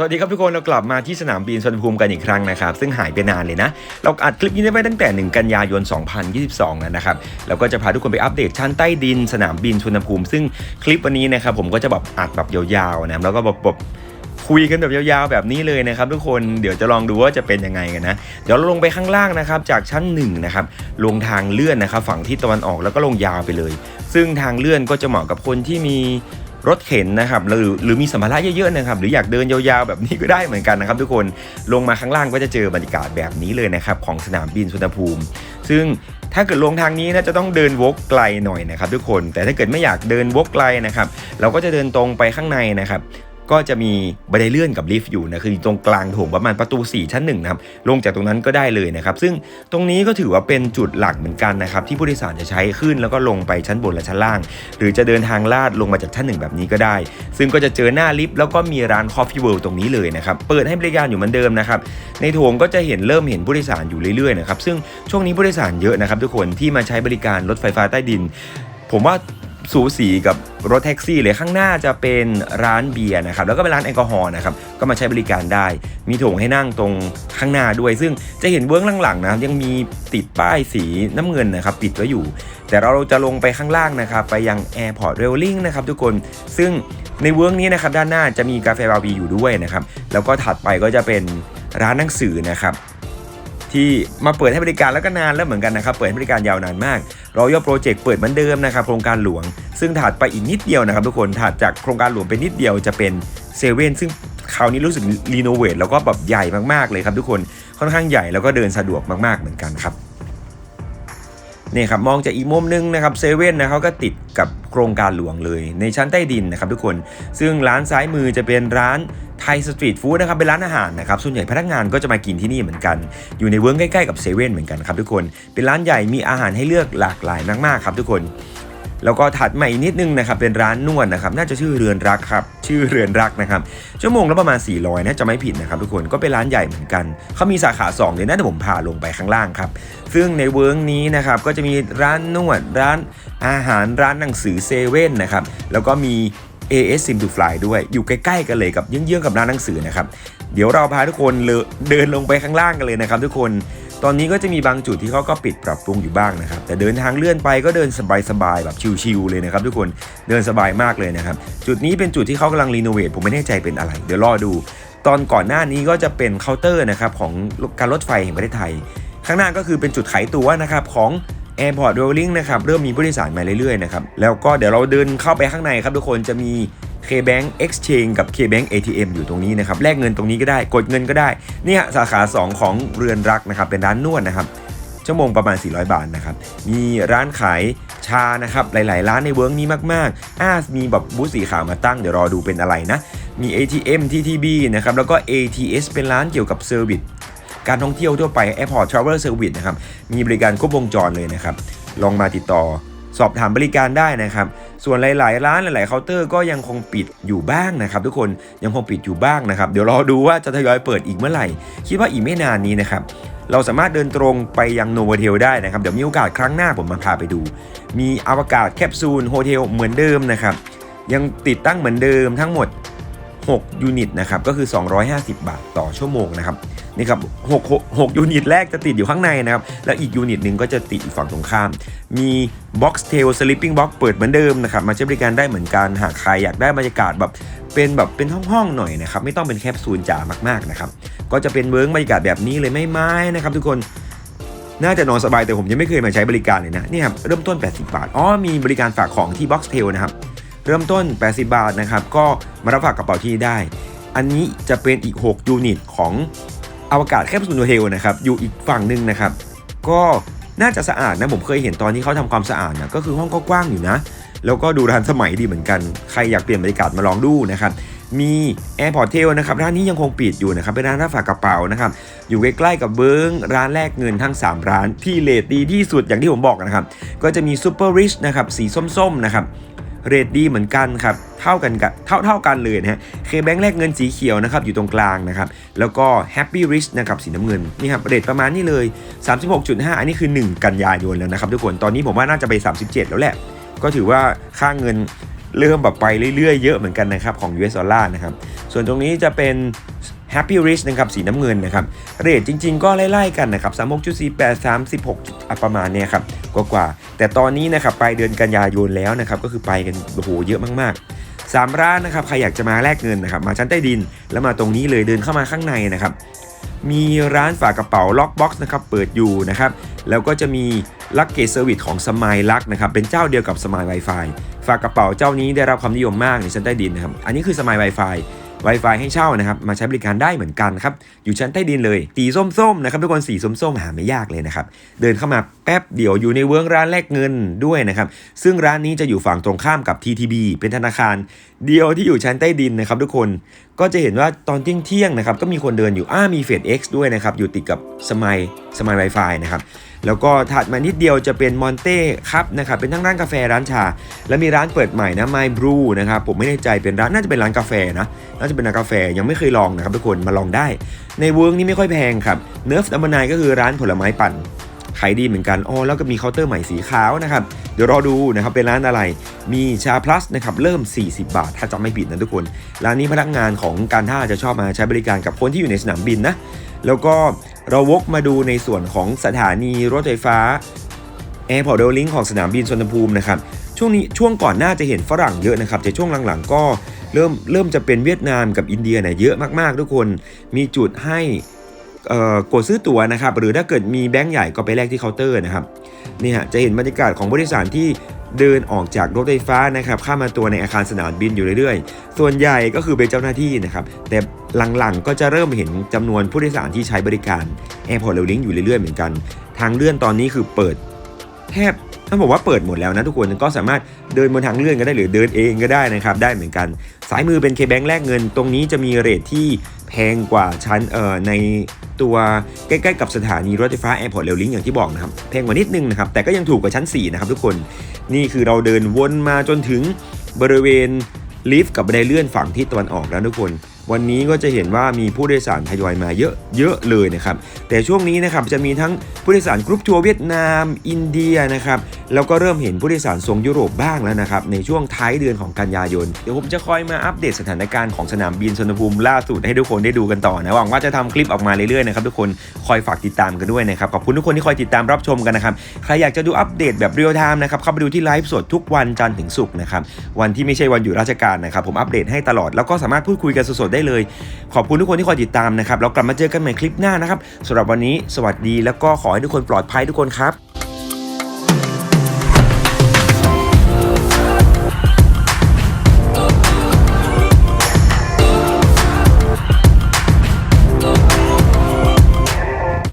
สวัสดีครับทุกคนเรากลับมาที่สนามบินสุวรรณภูมิกันอีกครั้งนะครับ ซึ่งหายไปนานเลยนะ เราอัดคลิปนี้ได้ไปตั้งแต่ 1 กันยายน 2022 แล้วนะครับแล้วก็จะพาทุกคนไปอัปเดตชั้นใต้ดินสนามบินสุวรรณภูมิ ซึ่งคลิปวันนี้นะครับผมก็จะแบบอัดแบบยาวๆนะแล้วก็แบบบบคุยกันแบบยาวๆแบบนี้เลยนะครับทุกคนเดี๋ยวจะลองดูว่าจะเป็นยังไงกันนะ เดี๋ยวเราลงไปข้างล่างนะครับจากชั้น1นะครับลงทางเลื่อนนะครับฝั่งทิศตะวันออกแล้วก็ลงยาวไปเลย ซึ่งทางเลื่อนก็จะเหมาะกับคนที่มี รถเข็นนะครับหรือหรือมีสัมภาระเยอะๆนะครับหรืออยากเดินยาวๆแบบนี้ก็ได้เหมือนกันนะครับทุกคนลงมาข้างล่างก็จะเจอบรรยากาศแบบนี้เลยนะครับของสนามบินสุวรรณภูมิ ซึ่งถ้าเกิดลงทางนี้นะจะต้องเดินวกไกลหน่อยนะครับทุกคนแต่ถ้าเกิดไม่อยากเดินวกไกลนะครับเราก็จะเดินตรงไปข้างในนะครับ ก็จะมีบันไดเลื่อนกับลิฟต์อยู่นะคือตรงกลางโถงประมาณประตู 4 ชั้นหนึ่งนะครับลงจากตรงนั้นก็ได้เลยนะครับซึ่งตรงนี้ก็ถือว่าเป็นจุดหลักเหมือนกันนะครับที่ผู้โดยสารจะใช้ขึ้นแล้วก็ลงไปชั้นบนและชั้นล่าง หรือจะเดินทางลาดลงมาจากชั้นหนึ่งแบบนี้ก็ได้ ซึ่งก็จะเจอหน้าลิฟต์แล้วก็มีร้าน Coffee World ตรงนี้เลยนะครับเปิดให้บริการอยู่เหมือนเดิมนะครับในโถงก็จะเห็นเริ่มเห็นผู้โดยสารอยู่เรื่อยๆนะครับซึ่งช่วงนี้ผู้โดยสารเยอะนะครับทุกคนที่มาใช้บริการรถไฟฟ้าใต้ดิน ผมว่า สูสีกับรถแท็กซี่เลยข้างหน้าจะเป็นร้านเบียร์นะครับแล้วก็เป็นร้านแอลกอฮอล์นะครับก็มาใช้บริการได้ มีโถงให้นั่งตรงข้างหน้าด้วย ซึ่งจะเห็นเบื้องหลังๆนะครับยังมีติดป้ายสีน้ำเงินนะครับปิดไว้อยู่ แต่เราจะลงไปข้างล่างนะครับไปยัง Airport Railing นะครับทุกคนซึ่งในเวิร์กนี้นะครับด้านหน้าจะมีกาแฟบาร์บีอยู่ด้วยนะครับแล้วก็ถัดไปก็จะเป็นร้านหนังสือนะครับ ที่มาเปิดให้บริการแล้วก็นานแล้วเหมือนกันนะครับ เปิดให้บริการยาวนานมาก Royal Project เปิดเหมือนเดิมนะครับโครงการหลวง ซึ่งถัดไปอีกนิดเดียวนะครับทุกคนถัดจากโครงการหลวงไปนิดเดียวจะเป็นเซเว่นซึ่งคราวนี้รู้สึกรีโนเวทแล้วก็แบบใหญ่มากๆเลยครับทุกคนค่อนข้างใหญ่แล้วก็เดินสะดวกมากๆเหมือนกันครับนี่ครับมองจากอีกมุมนึงนะครับเซเว่นนะเขาก็ติดกับโครงการหลวงเลยในชั้นใต้ดินนะครับทุกคน ซึ่งร้านซ้ายมือจะเป็นร้าน ทยสตรีทฟู้ดนะครับเป็นร้านอาหารนะครับส่วนใหญ่พนักงานก็จะมากินที่นี่เหมือนกัน อยู่ในเวิร์กใกล้ๆกับเซเว่นเหมือนกันครับทุกคนเป็นร้านใหญ่มีอาหารให้เลือกหลากหลายมากๆครับทุกคนแล้วก็ถัดมาอีกนิดนึงนะครับเป็นร้านนวดนะครับน่าจะชื่อเรือนรักครับชื่อเรือนรักนะครับชั่วโมงละประมาณ 400นะจะไม่ผิดนะครับทุกคนก็เป็นร้านใหญ่เหมือนกันเขามีสาขา2เลยนะเดี๋ยวผมพาลงไปข้างล่างครับซึ่งในเวิร์กนี้นะครับก็จะมีร้านนวดร้านอาหารร้านหนังสือเซเว่นนะครับแล้วก็มี AS Sim to Fly ด้วย อยู่ใกล้ๆกันเลยกับเยื้องๆกับร้านหนังสือนะครับ เดี๋ยวเราพาทุกคนเลเดินลงไปข้างล่างกันเลยนะครับทุกคน ตอนนี้ก็จะมีบางจุดที่เขาก็ปิดปรับปรุงอยู่บ้างนะครับ แต่เดินทางเลื่อนไปก็เดินสบายๆแบบชิวๆเลยนะครับทุกคน เดินสบายมากเลยนะครับ จุดนี้เป็นจุดที่เขากำลังรีโนเวทผมไม่แน่ใจเป็นอะไร เดี๋ยวรอดู ตอนก่อนหน้านี้ก็จะเป็นเคาน์เตอร์นะครับของการรถไฟแห่งประเทศไทย ข้างหน้าก็คือเป็นจุดขายตั๋วนะครับของ Airport Rolling นะครับเริ่มมีผู้โดยสารมาเรื่อยๆนะครับแล้วก็เดี๋ยวเราเดินเข้าไปข้างในครับทุกคนจะมี KBank Exchange กับ KBank ATM อยู่ตรงนี้นะครับแลกเงินตรงนี้ก็ได้กดเงินก็ได้เนี่ยสาขา 2 ของเรือนรักนะครับเป็นร้านนวดนะครับชั่วโมงประมาณ 400 บาทนะครับมีร้านขายชานะครับหลาย ๆ ร้านในเวิร์กนี้มากๆอามีแบบบูธสีขาวมาตั้งเดี๋ยวรอดูเป็นอะไรนะมี ATM TTB นะครับแล้วก็ ATS เป็นร้านเกี่ยวกับเซอร์วิส การท่องเที่ยวทั่วไป Airport Travel Service นะครับ มีบริการครบวงจรเลยนะครับ ลองมาติดต่อสอบถามบริการได้นะครับ ส่วนหลาย ๆ ร้านหลาย ๆ เคาน์เตอร์ก็ยังคงปิดอยู่บ้างนะครับ ทุกคนยังคงปิดอยู่บ้างนะครับ เดี๋ยวรอดูว่าจะทยอยเปิดอีกเมื่อไหร่ คิดว่าอีกไม่นานนี้นะครับ เราสามารถเดินตรงไปยังโนเวเทลได้นะครับ เดี๋ยวมีโอกาสครั้งหน้าผมมาพาไปดู มีอวกาศแคปซูลโฮเทลเหมือนเดิมนะครับ ยังติดตั้งเหมือนเดิมทั้งหมด 6 ยูนิตนะครับก็คือ 250 บาทต่อชั่วโมงนะครับนี่ครับ6 6 6ยูนิตแรกจะติดอยู่ข้างในนะครับแล้วอีกยูนิตหนึ่งก็จะติดอยู่ฝั่งตรงข้าม มี Box Tail Sleeping Box เปิดเหมือนเดิมนะครับมาใช้บริการได้เหมือนกันหากใครอยากได้บรรยากาศแบบเป็นแบบเป็นห้องๆหน่อยนะครับไม่ต้องเป็นแคปซูลจ๋ามากๆนะครับก็จะเป็นเวิร์กบรรยากาศแบบนี้เลยไม่ไม้นะครับทุกคนน่าจะนอนสบายแต่ผมยังไม่เคยมาใช้บริการเลยนะนี่ครับเริ่มต้น 80 บาทอ๋อมีบริการฝากของที่ Box Tail นะครับ เริ่มต้น 80 บาทนะครับ ก็มารับฝากกระเป๋าที่ได้ อันนี้จะเป็นอีก 6 ยูนิตของอวกาศแคปซูลโฮเทลนะครับ อยู่อีกฝั่งหนึ่งนะครับ ก็น่าจะสะอาดนะ ผมเคยเห็นตอนที่เขาทำความสะอาดนะก็คือห้องก็กว้างอยู่นะ แล้วก็ดูทันสมัยดีเหมือนกัน ใครอยากเปลี่ยนบรรยากาศมาลองดูนะครับ มี Airport t a i l นะครับร้านนี้ยังคงปิดอยู่นะครับ เป็นร้านรับฝากกระเป๋านะครับ อยู่ใกล้ๆกับเบิร์งร้านแลกเงินทั้ง 3 ร้านที่เลทดีที่สุดอย่างที่ผมบอกนะครับ ก็จะมี Super Rich นะครับสีส้มๆนะครับ เรทดีเหมือนกันครับเท่ากันกับเท่าเท่ากันเลยนะฮะเคแบงค์แลกเงินสีเขียวนะครับอยู่ตรงกลางนะครับแล้วก็ Happy Rich นะครับสีน้ำเงินนี่ครับเรทประมาณนี้เลย 36.5 อันนี้คือ 1 กันยายนแล้วนะครับทุกคนตอนนี้ผมว่าน่าจะไป 37 แล้วแหละ ก็ถือว่าค่าเงินเริ่มแบบไปเรื่อยๆ เยอะเหมือนกันนะครับของ US ดอลลาร์นะครับส่วนตรงนี้จะเป็น Happy Rich นะครับสีน้ำเงินนะครับเรทจริง ๆ ก็ไล่ๆกันนะครับ 36.48 36อะประมาณเนี้ยครับกว่าๆแต่ตอนนี้นะครับปลายเดือนกันยายนแล้วนะครับก็คือไปกันโอ้โหเยอะมากๆ3ร้านนะครับใครอยากจะมาแลกเงินนะครับมาชั้นใต้ดิน แล้วมาตรงนี้เลยเดินเข้ามาข้างในนะครับ มีร้านฝากกระเป๋าล็อกบ็อกซ์นะครับเปิดอยู่นะครับแล้วก็จะมีลักเกจเซอร์วิสของสมายลักนะครับเป็นเจ้าเดียวกับสมาย Wi-Fi ฝากกระเป๋าเจ้านี้ได้รับความนิยมมากในชั้นใต้ดินนะครับอันนี้คือสมาย Wi-Fi Wi-Fi ให้เช่านะครับมาใช้บริการได้เหมือนกันครับอยู่ชั้นใต้ดินเลยสีส้มๆนะครับทุกคนสีส้มๆหาไม่ยากเลยนะครับเดินเข้ามาแป๊บเดียวอยู่ในเวิร์กร้านแลกเงินด้วยนะครับซึ่งร้านนี้จะอยู่ฝั่งตรงข้ามกับ TTB เป็นธนาคาร เดียวที่อยู่ชั้นใต้ดินนะครับทุกคนก็จะเห็นว่าตอนเที่ยงๆนะครับก็มีคนเดินอยู่อ้ามีเฟด X ด้วยนะครับอยู่ติดกับสมัยสมัย Wi-Fi นะครับ แล้วก็ถัดมานิดเดียวจะเป็นมอนเต้ครับนะครับเป็นทั้งร้านกาแฟร้านชา แล้วมีร้านเปิดใหม่นะ My Brew นะครับผมไม่แน่ใจเป็นร้านน่าจะเป็นร้านกาแฟนะน่าจะเป็นร้านกาแฟยังไม่เคยลองนะครับทุกคนมาลองได้ ในเวิร์กนี่ไม่ค่อยแพงครับเนิร์ฟดัมเบลไนก็คือร้านผลไม้ปั่นขายดีเหมือนกันอ๋อแล้วก็มีเคาน์เตอร์ใหม่สีขาวนะครับ เดี๋ยวรอดูนะครับเป็นร้านอะไร มีชาพลัสนะครับเริ่ม 40 บาท ถ้าจำไม่ผิดนะทุกคน ร้านนี้พนักงานของการท่าจะชอบมาใช้บริการกับคนที่อยู่ในสนามบินนะ แล้วก็ เราวกมาดูในส่วนของสถานีรถไฟฟ้า Airport Rail Link ของสนามบินสุวรรณภูมินะครับช่วงนี้ช่วงก่อนหน้าจะเห็นฝรั่งเยอะนะครับแต่ช่วงหลังๆก็เริ่มเริ่มจะเป็นเวียดนามกับอินเดียเนี่ยเยอะมากๆ ทุกคนมีจุดให้กดซื้อตั๋วนะครับหรือถ้าเกิดมีแบงก์ใหญ่ก็ไปแลกที่เคาน์เตอร์นะครับนี่ฮะจะเห็นบรรยากาศของบริษัทที่ เดินออกจากรถไฟฟ้านะครับข้ามมาตัวในอาคารสนามบินอยู่เรื่อยๆ ส่วนใหญ่ก็คือเป็นเจ้าหน้าที่นะครับ แต่หลังๆ ก็จะเริ่มเห็นจำนวนผู้โดยสารที่ใช้บริการ Airport Rail Link อยู่เรื่อยๆเหมือนกัน ทางเลื่อนตอนนี้คือเปิด แทบถ้าบอกว่าเปิดหมดแล้วนะทุกคนก็สามารถเดินบนทางเลื่อนก็ได้หรือเดินเองก็ได้นะครับ ได้เหมือนกันซ้ายมือเป็นเคแบงแลกเงิน ตรงนี้จะมีเรทที่แพงกว่าชั้นเอ่อใน ตัวใกล้ๆกับสถานีรถไฟฟ้าแอร์พอร์ตเรลลิงอย่างที่บอกนะครับแพงกว่านิดนึงนะครับแต่ก็ยังถูกกว่าชั้น 4 นะครับทุกคนนี่คือเราเดินวนมาจนถึงบริเวณลิฟต์กับบันไดเลื่อนฝั่งที่ตะวันออกแล้วทุกคน วันนี้ก็จะเห็นว่ามีผู้โดยสารทยอยมาเยอะเยอะเลยนะครับ แต่ช่วงนี้นะครับจะมีทั้งผู้โดยสารกรุ๊ปทัวร์เวียดนาม อินเดียนะครับแล้วก็เริ่มเห็นผู้โดยสารทรงยุโรปบ้างแล้วนะครับในช่วงท้ายเดือนของกันยายน เดี๋ยวผมจะคอยมาอัปเดตสถานการณ์ของสนามบินสุวรรภูมิล่าสุดให้ทุกคนได้ดูกันต่อนะหวังว่าจะทำคลิปออกมาเรื่อยๆนะครับทุกคนคอยฝากติดตามกันด้วยนะครับขอบคุณทุกคนที่คอยติดตามรับชมกันนะครับใครอยากจะดูอัปเดตแบบเรียลไทม์นะครับเข้าไปดูที่ไลฟ์สดทุกวันจันทร์ถึงศุกร์นะครับวันที่ไม่ใช่วันหยุดราชการนะครับผมอัปเดตให้ตลอดแล้วก็สามารถพูดคุยกันสดๆได้เลย ขอบคุณทุกคนที่คอยติดตามนะครับแล้วกลับมาเจอกันใหม่คลิปหน้านะครับสำหรับวันนี้สวัสดีแล้วก็ขอให้ทุกคนปลอดภัยทุกคนครับ